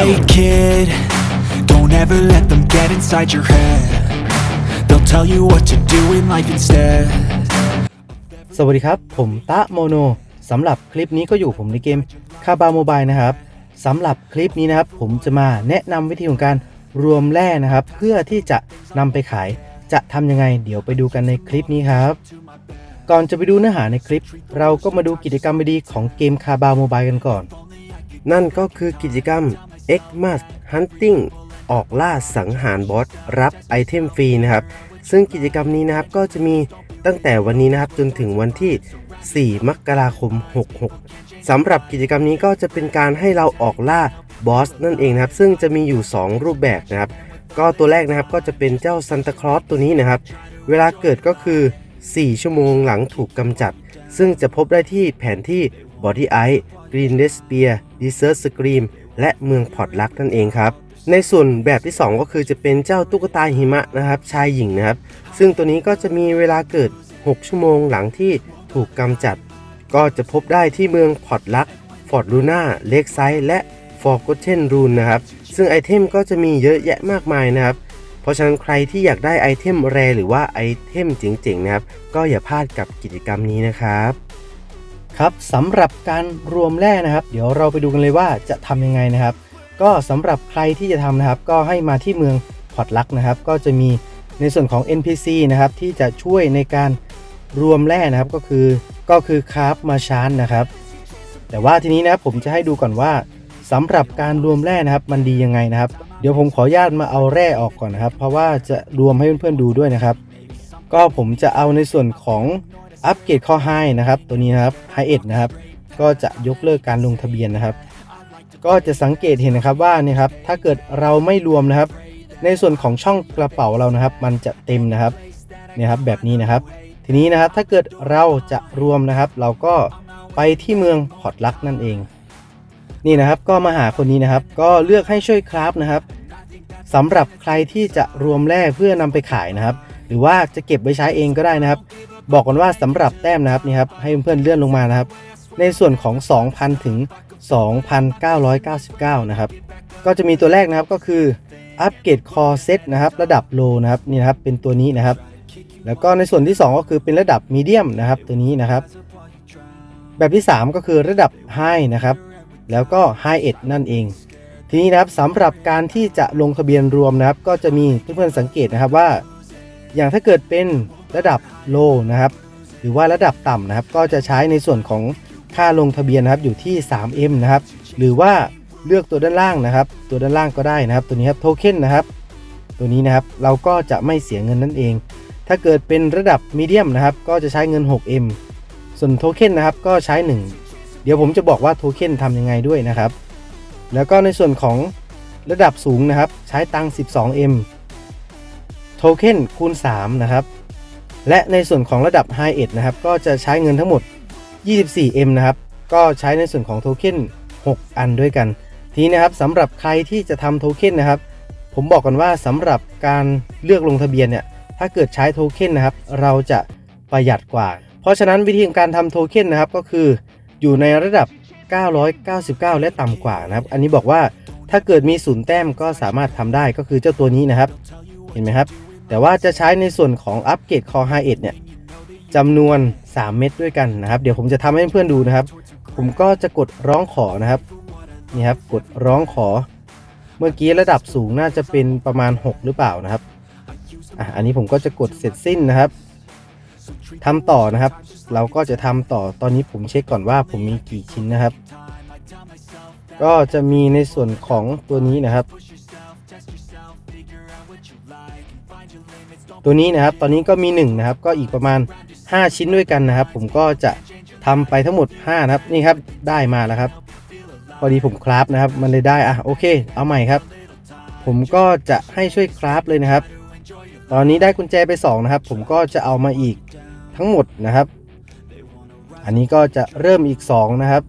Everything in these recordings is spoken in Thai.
Hey kid, don't ever let them get inside your head. They'll tell you what to do in life instead. สวัสดีครับ ผมตะโมโนสำหรับคลิปนี้ก็อยู่ผมในเกมคาบาโมบายนะครับสำหรับคลิปนี้นะครับ ผมจะมาแนะนำวิธีของการรวมแร่นะครับ เพื่อที่จะนำไปขายจะทำยังไง เดี๋ยวไปดูกันในคลิปนี้ครับ ก่อนจะไปดูเนื้อหาในคลิป เราก็มาดูกิจกรรมดีๆของเกมคาบาโมบายกันก่อนนั่นก็คือกิจกรรม X m a s Hunting ออกล่าสังหารบอสรับไอเทมฟรีนะครับ ซึ่งกิจกรรมนี้นะครับก็จะมีตั้งแต่วันนี้นะครับจนถึงวันที่ 4 มกราคม 66สำหรับกิจกรรมนี้ก็จะเป็นการให้เราออกล่าบอสนั่นเองนะครับ ซึ่งจะมีอยู่ 2 รูปแบบนะครับ ก็ตัวแรกนะครับก็จะเป็นเจ้าซันตาคลอสตัวนี้นะครับ เวลาเกิดก็คือ 4 ชั่วโมงหลังถูกกำจัด ซึ่งจะพบได้ที่แผนที่ Body Ice Green d e s p e a r Desert Scream และเมืองพอร์ตลักนั่นเองครับในส่วนแบบที่ 2 ก็คือจะเป็นเจ้าตุ๊กตาหิมะนะครับชายหญิงนะครับ ซึ่งตัวนี้ก็จะมีเวลาเกิด 6 ชั่วโมงหลังที่ถูกกำจัด ก็จะพบได้ที่เมืองพอร์ตลักฟอร์ดลูน่าเล็กไซด์และฟอร์กเทนรูนนะครับ ซึ่งไอเทมก็จะมีเยอะแยะมากมายนะครับ เพราะฉะนั้นใครที่อยากได้ไอเทมแรหรือว่าไอเทมเจ๋งๆนะครับ ก็อย่าพลาดกับกิจกรรมนี้นะครับ ครับสำหรับการรวมแร่นะครับ เดี๋ยวเราไปดูกันเลยว่าจะทำยังไงนะครับ ก็สำหรับใครที่จะทำนะครับ ก็ให้มาที่เมืองพอร์ตลักนะครับ ก็จะมีในส่วนของ NPC นะครับที่จะช่วยในการรวมแร่นะครับก็คือก็คือคาราฟมาชานนะครับ แต่ว่าทีนี้นะครับผมจะให้ดูก่อนว่าสำหรับการรวมแร่นะครับ มันดียังไงนะครับ เดี๋ยวผมขออนุญาตมาเอาแร่ออกก่อนนะครับ เพราะว่าจะรวมให้เพื่อนๆดูด้วยนะครับ ก็ผมจะเอาในส่วนของ อัปเกรดข้อไฮนะครับ ตัวนี้นะครับไฮเอ็ดนะครับ ก็จะยกเลิกการลงทะเบียนนะครับ ก็จะสังเกตเห็นนะครับว่านี่ครับ ถ้าเกิดเราไม่รวมนะครับ ในส่วนของช่องกระเป๋าเรานะครับ มันจะเต็มนะครับเนี่ยครับแบบนี้นะครับ ทีนี้นะครับถ้าเกิดเราจะรวมนะครับ เราก็ไปที่เมืองพอร์ตลักนั่นเอง นี่นะครับก็มาหาคนนี้นะครับ ก็เลือกให้ช่วยคราฟนะครับสำหรับใครที่จะรวมแร่เพื่อนำไปขายนะครับ หรือว่าจะเก็บไว้ใช้เองก็ได้นะครับ บอกกันว่าสำหรับแต้มนะครับนี่ครับให้เพื่อนๆเลื่อนลงมานะครับ ในส่วนของ 2,000 ถึง 2,999 นะครับ ก็จะมีตัวแรกนะครับก็คืออัปเกรดคอเซตนะครับระดับโลนะครับนี่นะครับเป็นตัวนี้นะครับ แล้วก็ในส่วนที่ 2 ก็คือเป็นระดับมีเดียมนะครับตัวนี้นะครับ แบบที่ 3 ก็คือระดับไฮนะครับแล้วก็ไฮเอ็ดนั่นเอง ทีนี้นะครับสำหรับการที่จะลงทะเบียนรวมนะครับ ก็จะมีเพื่อนๆสังเกตนะครับว่า อย่างถ้าเกิดเป็น ระดับโลนะครับ หรือว่าระดับต่ำนะครับ ก็จะใช้ในส่วนของค่าลงทะเบียนนะครับอยู่ที่ 3M นะครับ หรือว่าเลือกตัวด้านล่างนะครับ ตัวด้านล่างก็ได้นะครับ ตัวนี้ครับโทเค็นนะครับ ตัวนี้นะครับเราก็จะไม่เสียเงินนั่นเอง ถ้าเกิดเป็นระดับมีเดียมนะครับ ก็จะใช้เงิน 6M ส่วนโทเค็นนะครับก็ใช้ 1 เดี๋ยวผมจะบอกว่าโทเค็นทำยังไงด้วยนะครับ แล้วก็ในส่วนของระดับสูงนะครับ ใช้ตัง 12M โทเค็นคูณ 3 นะครับ และในส่วนของระดับ High เอ็นะครับ ก็จะใช้เงินทั้งหมด 24M นะครับ ก็ใช้ในส่วนของโทเค็น6 อันด้วยกัน ทีนะครับสำหรับใครที่จะทำโทเค็นนะครับ ผมบอกกันว่าสำหรับการเลือกลงทะเบียนเนี่ย ถ้าเกิดใช้โทเค็นนะครับ เราจะประหยัดกว่า เพราะฉะนั้นวิธีการทำโทเค็นนะครับก็คืออยู่ในระดับ 999 และต่ำกว่านะครับ อันนี้บอกว่าถ้าเกิดมีศูนย์แต้มก็สามารถทำได้ก็คือเจ้าตัวนี้นะครับ เห็นไหมครับ แต่ว่าจะใช้ในส่วนของอัปเกรดคอไฮเอ็ดเนี่ยจำนวน 3 เม็ดด้วยกันนะครับ เดี๋ยวผมจะทำให้เพื่อนๆดูนะครับ ผมก็จะกดร้องขอนะครับนี่ครับกดร้องขอ เมื่อกี้ระดับสูงน่าจะเป็นประมาณ 6 หรือเปล่านะครับอะอันนี้ผมก็จะกดเสร็จสิ้นนะครับทำต่อนะครับ เราก็จะทำต่อตอนนี้ผมเช็คก่อนว่าผมมีกี่ชิ้นนะครับ ก็จะมีในส่วนของตัวนี้นะครับ ตัวนี้นะครับตอนนี้ก็มี1นะครับก็อีกประมาณ 5 ชิ้นด้วยกันนะครับ ผมก็จะทำไปทั้งหมด5นะครับนี่ครับได้มาแล้วครับพอดีผมคราฟนะครับมันเลยได้อะโอเค เอาใหม่ครับ ผมก็จะให้ช่วยคราฟเลยนะครับ ตอนนี้ได้กุญแจไป2นะครับผมก็จะเอามาอีกทั้งหมดนะครับ อันนี้ก็จะเริ่มอีก 2 นะครับ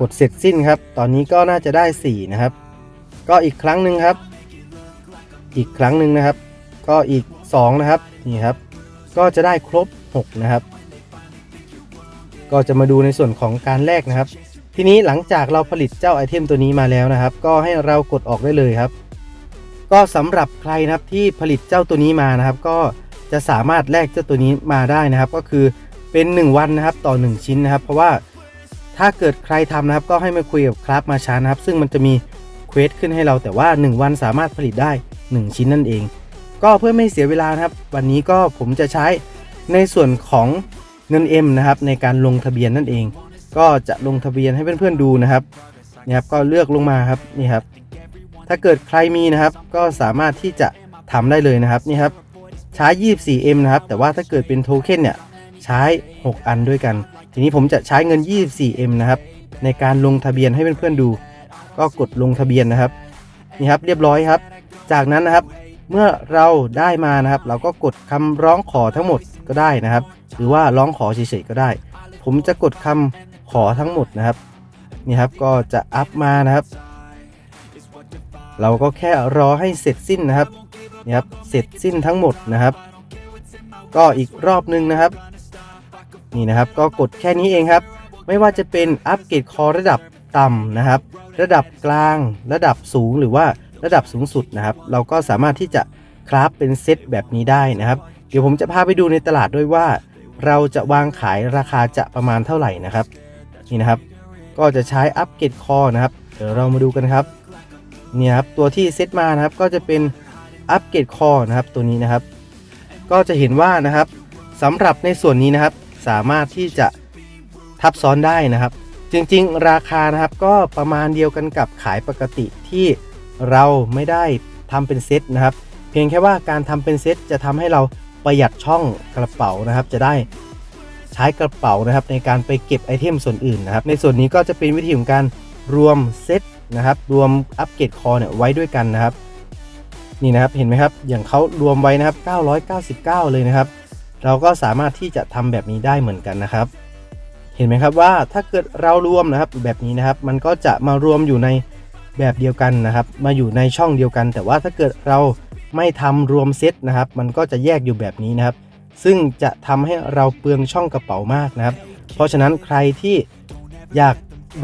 กดเสร็จสิ้นครับ ตอนนี้ก็น่าจะได้ 4 นะครับ ก็อีกครั้งหนึ่งครับ อีกครั้งหนึ่งนะครับ ก็อีก 2 นะครับนี่ครับ ก็จะได้ครบ 6 นะครับ ก็จะมาดูในส่วนของการแลกนะครับ ทีนี้หลังจากเราผลิตเจ้าไอเทมตัวนี้มาแล้วนะครับ ก็ให้เรากดออกได้เลยครับ ก็สำหรับใครนะครับที่ผลิตเจ้าตัวนี้มานะครับ ก็จะสามารถแลกเจ้าตัวนี้มาได้นะครับ ก็คือเป็น 1 วันนะครับต่อ 1 ชิ้นนะครับ เพราะว่าถ้าเกิดใครทำนะครับ ก็ให้มาคุยกับคราฟมาชานะครับ ซึ่งมันจะมีเควสขึ้นให้เราแต่ว่า 1 วันสามารถผลิตได้ 1 ชิ้นนั่นเอง ก็เพื่อไม่เสียเวลานะครับ วันนี้ก็ผมจะใช้ในส่วนของเงิน M นะครับในการลงทะเบียนนั่นเอง ก็จะลงทะเบียนให้เพื่อนๆดูนะครับนี่ครับก็เลือกลงมาครับนี่ครับ ถ้าเกิดใครมีนะครับ ก็สามารถที่จะทำได้เลยนะครับนี่ครับใช้ 24M นะครับ แต่ว่าถ้าเกิดเป็นโทเค็นเนี่ยใช้ 6 อันด้วยกัน ทีนี้ผมจะใช้เงิน 24M นะครับ ในการลงทะเบียนให้เพื่อนๆดู ก็กดลงทะเบียนนะครับ นี่ครับเรียบร้อยครับ จากนั้นนะครับเมื่อเราได้มานะครับ เราก็กดคำร้องขอทั้งหมดก็ได้นะครับ หรือว่าร้องขอเฉยๆก็ได้ ผมจะกดคำขอทั้งหมดนะครับนี่ครับก็จะอัพมานะครับ เราก็แค่รอให้เสร็จสิ้นนะครับนี่ครับเสร็จสิ้นทั้งหมดนะครับ ก็อีกรอบนึงนะครับ นี่นะครับก็กดแค่นี้เองครับ ไม่ว่าจะเป็นอัปเกรดคอระดับต่ำนะครับ ระดับกลางระดับสูงหรือว่า ระดับสูงสุดนะครับ เราก็สามารถที่จะคราฟเป็นเซตแบบนี้ได้นะครับ เดี๋ยวผมจะพาไปดูในตลาดด้วยว่า เราจะวางขายราคาจะประมาณเท่าไหร่นะครับนี่นะครับ ก็จะใช้อัปเกรดคอนะครับ เดี๋ยวเรามาดูกันครับเนี่ยครับตัวที่เซตมานะครับก็จะเป็นอัปเกรดคอนะครับตัวนี้นะครับ ก็จะเห็นว่านะครับสำหรับในส่วนนี้นะครับ สามารถที่จะทับซ้อนได้นะครับ จริงๆ ราคานะครับก็ประมาณเดียวกันกับขายปกติที่ เราไม่ได้ทำเป็นเซตนะครับ เพียงแค่ว่าการทำเป็นเซตจะทำให้เราประหยัดช่องกระเป๋านะครับ จะได้ใช้กระเป๋านะครับ ในการไปเก็บไอเทมส่วนอื่นนะครับ ในส่วนนี้ก็จะเป็นวิธีของการรวมเซตนะครับ รวมอัปเกรดคอเนี่ยไว้ด้วยกันนะครับ นี่นะครับเห็นไหมครับ อย่างเขารวมไว้นะครับ 999 เลยนะครับ เราก็สามารถที่จะทำแบบนี้ได้เหมือนกันนะครับ เห็นไหมครับว่าถ้าเกิดเรารวมนะครับแบบนี้นะครับ มันก็จะมารวมอยู่ใน แบบเดียวกันนะครับ มาอยู่ในช่องเดียวกัน แต่ว่าถ้าเกิดเราไม่ทำรวมเซตนะครับ มันก็จะแยกอยู่แบบนี้นะครับ ซึ่งจะทำให้เราเปลืองช่องกระเป๋ามากนะครับ เพราะฉะนั้นใครที่อยาก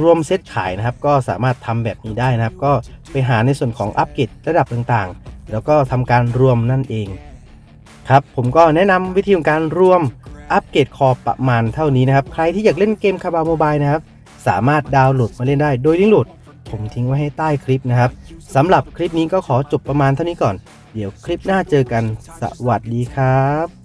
รวมเซตขายนะครับ ก็สามารถทำแบบนี้ได้นะครับ ก็ไปหาในส่วนของอัปเกรดระดับต่างๆ แล้วก็ทำการรวมนั่นเองครับผมก็แนะนำวิธีของการรวมอัปเกรดคอประมาณเท่านี้นะครับ ใครที่อยากเล่นเกมคาบาโมบายนะครับ สามารถดาวน์โหลดมาเล่นได้โดยลิงก์โหลด ผมทิ้งไว้ให้ใต้คลิปนะครับสำหรับคลิปนี้ก็ขอจบประมาณเท่านี้ก่อน เดี๋ยวคลิปหน้าเจอกันสวัสดีครับ